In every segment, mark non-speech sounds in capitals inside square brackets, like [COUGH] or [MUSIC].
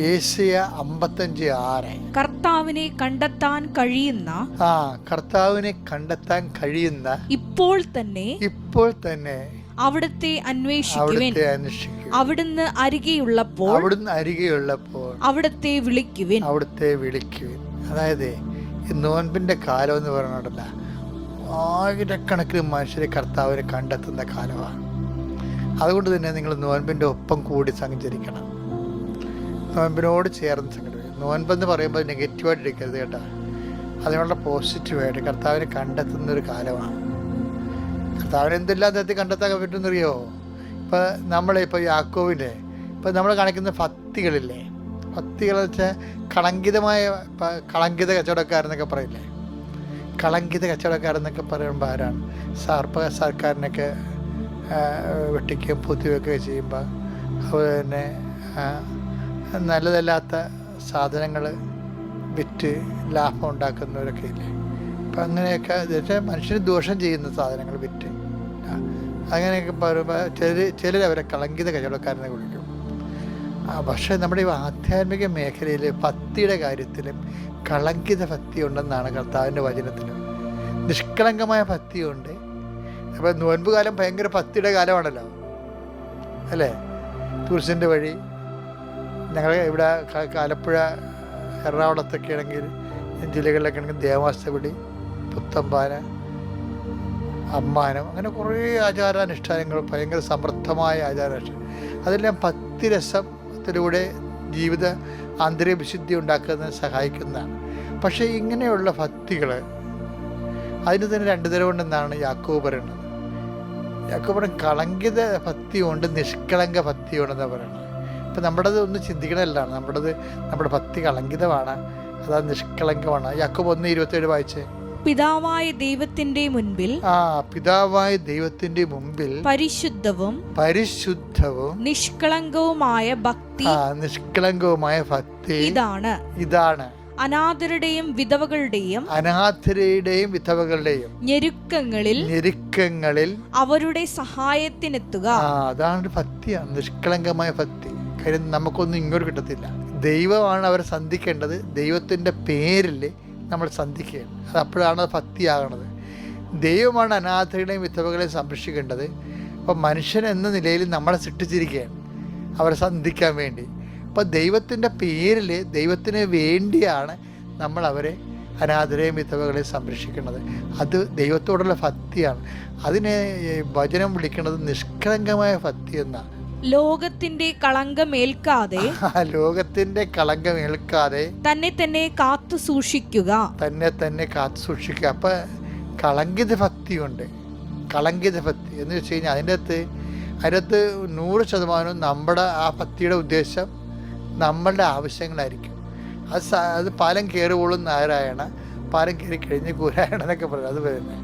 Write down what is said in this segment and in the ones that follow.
Asia അമ്പത്തഞ്ച് ആറ്. കർത്താവിനെ കണ്ടെത്താൻ കഴിയുന്ന ആ കർത്താവിനെ കണ്ടെത്താൻ കഴിയുന്ന ഇപ്പോൾ തന്നെ ഇപ്പോൾ തന്നെ അവിടുത്തെ അന്വേഷിക്കുവിൻ. അവിടുന്ന് അരികെയുള്ളപ്പോൾ അവിടുന്ന് അരികെയുള്ളപ്പോൾ അവിടുത്തെ വിളിക്കുവിൻ. അവിടുത്തെ വിളിക്കുവിൻ. അതായത് ഈ നോൻപിന്റെ കാലം എന്ന് പറഞ്ഞിട്ടില്ല ആയിരക്കണക്കിന് മനുഷ്യരെ കർത്താവിനെ കണ്ടെത്തുന്ന കാലമാണ്. അതുകൊണ്ട് തന്നെ നിങ്ങൾ നോൻപിന്റെ ഒപ്പം കൂടി സഞ്ചരിക്കണം. നോൻപിനോട് ചേർന്ന് സംഘടിപ്പിക്കും. നോയമ്പെന്ന് പറയുമ്പോൾ നെഗറ്റീവായിട്ട് എടുക്കരുത് കേട്ടോ. അതിനുള്ള പോസിറ്റീവായിട്ട് കർത്താവിനെ കണ്ടെത്തുന്ന ഒരു കാലമാണ്. കർത്താവിനെ എന്തെല്ലാം തരത്തിൽ കണ്ടെത്താൻ പറ്റുമെന്നറിയോ ഇപ്പം നമ്മളിപ്പോൾ യാക്കോവിന്റെ ഇപ്പം നമ്മൾ കാണിക്കുന്ന ഭക്തികളില്ലേ ഭക്തികളെന്ന് വെച്ചാൽ കളങ്കിതമായ കളങ്കിത കച്ചവടക്കാരെന്നൊക്കെ പറയില്ലേ? കളങ്കിത കച്ചവടക്കാരെന്നൊക്കെ പറയുമ്പോൾ ആരാണ്? സർപ്പ സർക്കാരിനൊക്കെ വെട്ടിക്കുകയും പൊത്തിവെക്കുകയും ചെയ്യുമ്പോൾ അതുപോലെ തന്നെ നല്ലതല്ലാത്ത സാധനങ്ങൾ വിറ്റ് ലാഭം ഉണ്ടാക്കുന്നവരൊക്കെ ഇല്ലേ? അപ്പം അങ്ങനെയൊക്കെ എന്നുവെച്ചാൽ മനുഷ്യന് ദോഷം ചെയ്യുന്ന സാധനങ്ങൾ വിറ്റ്. അങ്ങനെയൊക്കെ പറയുമ്പോൾ ചിലർ ചിലർ അവരെ കളങ്കിത കച്ചവടക്കാരനെ വിളിക്കും. പക്ഷേ നമ്മുടെ ഈ ആധ്യാത്മിക മേഖലയിൽ ഭക്തിയുടെ കാര്യത്തിലും കളങ്കിത ഭക്തി ഉണ്ടെന്നാണ് കർത്താവിന്റെ വചനത്തിൽ. നിഷ്കളങ്കമായ ഭക്തിയുണ്ട്. അപ്പോൾ നോൻപ് കാലം ഭയങ്കര ഭക്തിയുടെ കാലമാണല്ലോ. അല്ലേ? തുളസിന്റെ വഴി ഞങ്ങൾ ഇവിടെ ആലപ്പുഴ എറണാകുളത്തൊക്കെ ആണെങ്കിൽ ജില്ലകളിലൊക്കെ ആണെങ്കിൽ ദേവാസ്തപടി പുത്തമ്പാന അമ്മാനം അങ്ങനെ കുറേ ആചാരാനുഷ്ഠാനങ്ങൾ ഭയങ്കര സമൃദ്ധമായ ആചാരാനുഷ്ഠാനം അതെല്ലാം ഭക്തിരസത്തിലൂടെ ജീവിത ആന്തരിക വിശുദ്ധി ഉണ്ടാക്കുന്നതിന് സഹായിക്കുന്നതാണ്. പക്ഷേ ഇങ്ങനെയുള്ള ഭക്തികൾ അതിന് തന്നെ രണ്ട് തരം ഉണ്ടെന്നാണ് യാക്കോബ് പറയുന്നത്. യാക്കോബ് പറയുന്നത് കളങ്കിത ഭക്തിയുണ്ട് നിഷ്കളങ്ക ഭക്തിയുണ്ടെന്നാണ് പറയുന്നത്. ഇപ്പം നമ്മുടേത് ഒന്ന് ചിന്തിക്കണമല്ലാണ് നമ്മുടേത് നമ്മുടെ ഭക്തി കളങ്കിതമാണ്. അതാ നിഷ്കളങ്കമാണ്. യാക്കോബ് ഒന്ന് ഇരുപത്തേഴ് വായിച്ചേ. പിതാവായ ദൈവത്തിന്റെ മുൻപിൽ ആ പിതാവായ ദൈവത്തിന്റെ മുൻപിൽ പരിശുദ്ധവും പരിശുദ്ധവും നിഷ്കളങ്കവുമായ ഭക്തി ആ നിഷ്കളങ്കവുമായ ഭക്തി ഇതാണ്. ഇതാണ്. അനാഥരുടെയും വിധവകളുടെയും അനാഥരുടെയും വിധവകളുടെയും ഞെരുക്കങ്ങളിൽ ഞെരുക്കങ്ങളിൽ അവരുടെ സഹായത്തിനെത്തുക. അതാണ് ഭക്തിയാണ്. നിഷ്കളങ്കമായ ഭക്തി. കാര്യം നമുക്കൊന്നും ഇങ്ങോട്ട് കിട്ടത്തില്ല. ദൈവമാണ് അവരെ സന്ധിക്കേണ്ടത്. ദൈവത്തിന്റെ പേരിൽ നമ്മൾ സന്ധിക്കുകയാണ്. അത് അപ്പോഴാണ് അത് ഭക്തിയാകണത്. ദൈവമാണ് അനാഥകളെയും വിധവകളെയും സംരക്ഷിക്കേണ്ടത്. അപ്പോൾ മനുഷ്യൻ എന്ന നിലയിൽ നമ്മളെ സൃഷ്ടിച്ചിരിക്കുകയാണ്. അവരെ സന്ധിക്കാൻ വേണ്ടി. അപ്പോൾ ദൈവത്തിന്റെ പേരിൽ ദൈവത്തിന് വേണ്ടിയാണ് നമ്മൾ അവരെ അനാഥരെയും വിധവകളെയും സംരക്ഷിക്കുന്നത് അത് ദൈവത്തോടുള്ള ഭക്തിയാണ്. അതിനെ ഭജനം വിളിക്കുന്നത് നിഷ്കളങ്കമായ ഭക്തി എന്നാണ്. ലോകത്തിന്റെ കളങ്കമേൽക്കാതെ [LAUGHS] ലോകത്തിന്റെ കളങ്കമേൽക്കാതെ തന്നെ തന്നെ കാത്തു സൂക്ഷിക്കുക. തന്നെ തന്നെ കാത്തു സൂക്ഷിക്കുക. അപ്പൊ കളങ്കിത ഭക്തിയുണ്ട്. കളങ്കിത ഭക്തി എന്ന് വെച്ച് കഴിഞ്ഞാൽ അതിന്റെ അകത്ത് അതിനകത്ത് നൂറ് ശതമാനവും നമ്മുടെ ആ ഭക്തിയുടെ ഉദ്ദേശം നമ്മളുടെ ആവശ്യങ്ങളായിരിക്കും. അത് അത് പാലം കയറുവോളും നാരായണ പാലം കയറി കഴിഞ്ഞ് കൂരായണ എന്നൊക്കെ പറയും അത് തന്നെ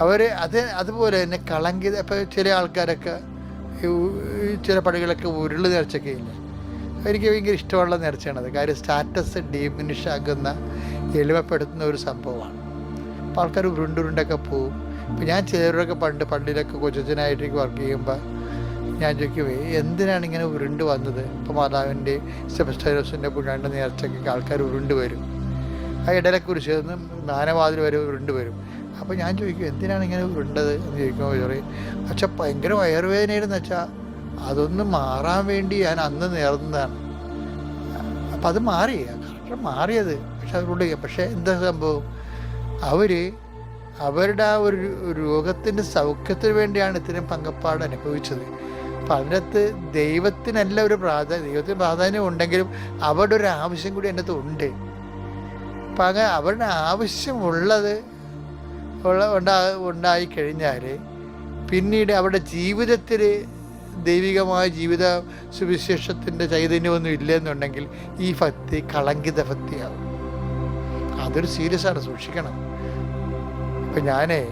അവർ അത് അതുപോലെ തന്നെ കളങ്കിത ഇപ്പോൾ ചില ആൾക്കാരൊക്കെ ചില പടികളൊക്കെ ഉരുൾ നേർച്ചയൊക്കെ ഇല്ലേ എനിക്ക് ഭയങ്കര ഇഷ്ടമുള്ള നേർച്ചയാണത്. കാര്യം സ്റ്റാറ്റസ് ഡിമിനിഷ് ആകുന്ന എളിമപ്പെടുത്തുന്ന ഒരു സംഭവമാണ്. അപ്പോൾ ആൾക്കാർ ഉരുണ്ടുരുണ്ടൊക്കെ പോവും. ഇപ്പം ഞാൻ ചിലരൊക്കെ പണ്ട് പള്ളിയിലൊക്കെ കൊച്ചനായിട്ട് വർക്ക് ചെയ്യുമ്പോൾ ഞാൻ ചോദിക്കും "ഏയ് എന്തിനാണ് ഇങ്ങനെ ഉരുണ്ട് വന്നത്? ഇപ്പോൾ മാതാവിന്റെ സെബസ്റ്റോസിന്റെ പുണ്യാണ്ട് നേർച്ചയ്ക്ക് ആൾക്കാർ ഉരുണ്ട് വരും. ആ ഇടയിലെ നിന്ന് നാനവാതിൽ വരെ ഉരുണ്ട് വരും. അപ്പോൾ ഞാൻ ചോദിക്കും എന്തിനാണ് ഇങ്ങനെ ഉരുണ്ടത് എന്ന് ചോദിക്കുമ്പോൾ പറയും പക്ഷെ ഭയങ്കര വയറുവേദനയെന്ന് വെച്ചാൽ അതൊന്ന് മാറാൻ വേണ്ടി ഞാൻ അന്ന് നേർന്നതാണ്. അപ്പം അത് മാറി കറക്റ്റ് മാറിയത്. പക്ഷെ അതുകൊണ്ട് പക്ഷേ എന്താ സംഭവം? അവർ അവരുടെ ആ ഒരു രോഗത്തിന്റെ സൗഖ്യത്തിന് വേണ്ടിയാണ് ഇത്രയും പങ്കപ്പാട് അനുഭവിച്ചത്. അപ്പം അതിനകത്ത് ദൈവത്തിനല്ല ഒരു പ്രാധാന്യം ദൈവത്തിന് പ്രാധാന്യം ഉണ്ടെങ്കിലും അവരുടെ ഒരു ആവശ്യം കൂടി അതിനകത്ത് ഉണ്ട്. അപ്പം അങ്ങനെ അവരുടെ ആവശ്യമുള്ളത് ഉള്ള ഉണ്ടാ ഉണ്ടായി കഴിഞ്ഞാൽ പിന്നീട് അവരുടെ ജീവിതത്തിൽ ദൈവികമായ ജീവിത സുവിശേഷത്തിന്റെ ചൈതന്യമൊന്നും ഇല്ലെന്നുണ്ടെങ്കിൽ ഈ ഭക്തി കളങ്കിത ഭക്തിയാവും. അതൊരു സീരിയസ് ആണ് സൂക്ഷിക്കണം. ഇപ്പം ഞാനേ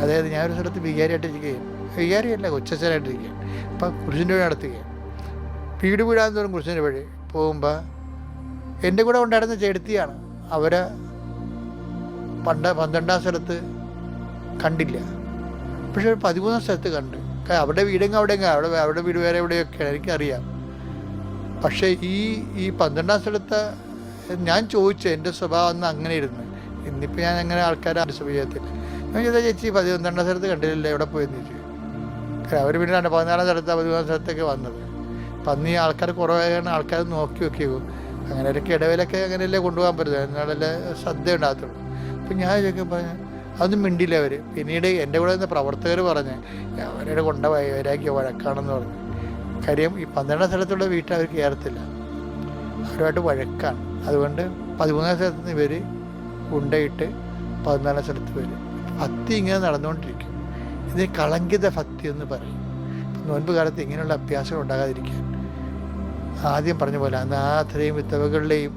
അതായത് ഞാനൊരു സ്ഥലത്ത് വികാരിയായിട്ടിരിക്കുകയും വികാരിയല്ല കൊച്ചച്ഛനായിട്ടിരിക്കുകയും അപ്പം കുരിശിന്റെ വഴി നടത്തുകയും വീട് വീടാൻ തോറും കുരിശിന്റെ വഴി പോകുമ്പോൾ എന്റെ കൂടെ ഉണ്ടായിരുന്ന ചെടുത്തിയാണ് അവരെ പണ്ട് പന്ത്രണ്ടാം സ്ഥലത്ത് കണ്ടില്ല. പക്ഷെ ഒരു പതിമൂന്നാം സ്ഥലത്ത് കണ്ട്. അവിടെ വീടെങ്കിൽ അവിടെയെങ്കിൽ അവിടെ അവിടെ വീട് വേറെ എവിടെയൊക്കെയാണ് എനിക്കറിയാം. പക്ഷേ ഈ ഈ പന്ത്രണ്ടാം സ്ഥലത്ത് ഞാൻ ചോദിച്ചു എന്റെ സ്വഭാവം അന്ന് അങ്ങനെ ഇരുന്നു ഇന്നിപ്പോൾ ഞാൻ അങ്ങനെ ആൾക്കാരെ ചെയ്യത്തില്ല ഞാൻ ചെയ്താൽ ചേച്ചി പതിനൊന്നാം സ്ഥലത്ത് കണ്ടില്ല എവിടെ പോയെന്ന് ചോദിച്ചു. അവർ പിന്നെ രണ്ട് പതിനാലാം സ്ഥലത്ത് പതിമൂന്നാം സ്ഥലത്തൊക്കെ വന്നത്. ഈ ആൾക്കാർ കുറവായാണ് ആൾക്കാർ നോക്കി വെക്കുകയോ അങ്ങനെ ഒരു ഇടവിലൊക്കെ അങ്ങനെയല്ലേ കൊണ്ടുപോകാൻ പറ്റുന്നത്? എന്നാലല്ലേ ശ്രദ്ധ ഉണ്ടാകത്തുള്ളൂ. അപ്പം ഞാൻ ചോദിക്കാൻ പറഞ്ഞു അതൊന്നും മിണ്ടില്ല അവർ പിന്നീട് എന്റെ കൂടെ നിന്ന് പ്രവർത്തകർ പറഞ്ഞ് അവരുടെ കൊണ്ട വൈരാഗ്യ വഴക്കാണെന്ന് പറഞ്ഞു. കാര്യം ഈ പന്ത്രണ്ടാം സ്ഥലത്തുള്ള വീട്ടിൽ അവർ കയറത്തില്ല അവരുമായിട്ട് വഴക്കാണ്. അതുകൊണ്ട് പതിമൂന്നാം സ്ഥലത്ത് നിന്ന് ഇവർ ഉണ്ടയിട്ട് പതിനാലാം സ്ഥലത്ത് വരും. ഭക്തി ഇങ്ങനെ നടന്നുകൊണ്ടിരിക്കും. ഇതിന് കളങ്കിത ഭക്തി എന്ന് പറയും. നോൻപ് കാലത്ത് ഇങ്ങനെയുള്ള അഭ്യാസങ്ങൾ ഉണ്ടാകാതിരിക്കാൻ. ആദ്യം പറഞ്ഞ പോലെ അന്ന് ആ അത്രയും വിധവകളുടെയും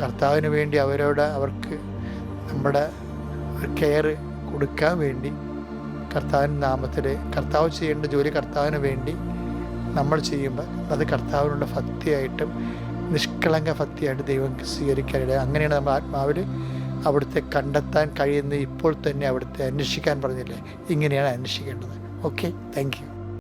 കർത്താവിന് വേണ്ടി അവരോട് അവർക്ക് നമ്മുടെ കെയർ കൊടുക്കാൻ വേണ്ടി കർത്താവിന്റെ നാമത്തിൽ കർത്താവ് ചെയ്യേണ്ട ജോലി കർത്താവിന് വേണ്ടി നമ്മൾ ചെയ്യുമ്പോൾ അത് കർത്താവിനുള്ള ഭക്തിയായിട്ടും നിഷ്കളങ്ക ഭക്തിയായിട്ട് ദൈവം സ്വീകരിക്കാനിട അങ്ങനെയാണ് നമ്മൾ ആത്മാവിൽ അവിടുത്തെ കണ്ടെത്താൻ കഴിയുന്ന ഇപ്പോൾ തന്നെ അവിടുത്തെ അന്വേഷിക്കാൻ പറഞ്ഞില്ലേ? ഇങ്ങനെയാണ് അന്വേഷിക്കേണ്ടത്. Okay thank